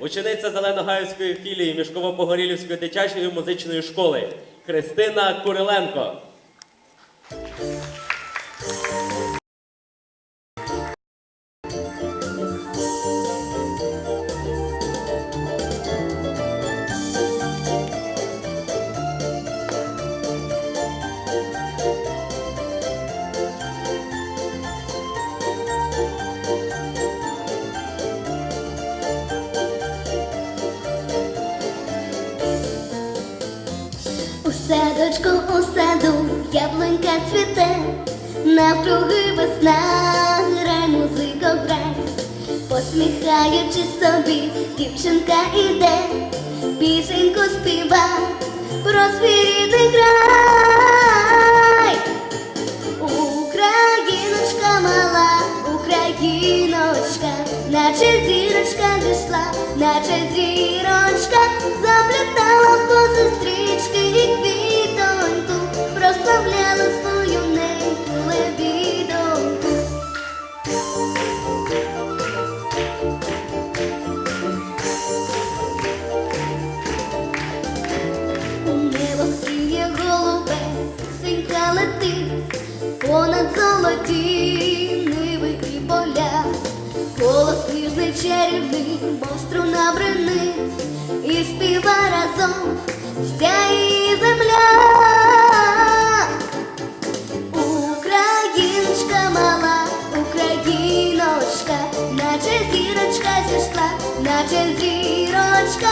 Учениця Зеленогаївської філії Мішково-Погорілівської дитячої музичної школи Христина Куриленко. Садочку, у саду яблунька цвіте, навкруги весна, грай, музико, грай, посміхаючись собі, дівчинка іде, пісеньку співа, про свій рідний. Україночка мала, Україночка, наче зірочка зійшла, наче зірочка, заплітала в коси летить, понад золоті ниви і поля, голос ніжний чарівний, мов струна і співа разом вся її земля. Україночка мала, Україночка, наче зірочка зійшла, наче зірочка,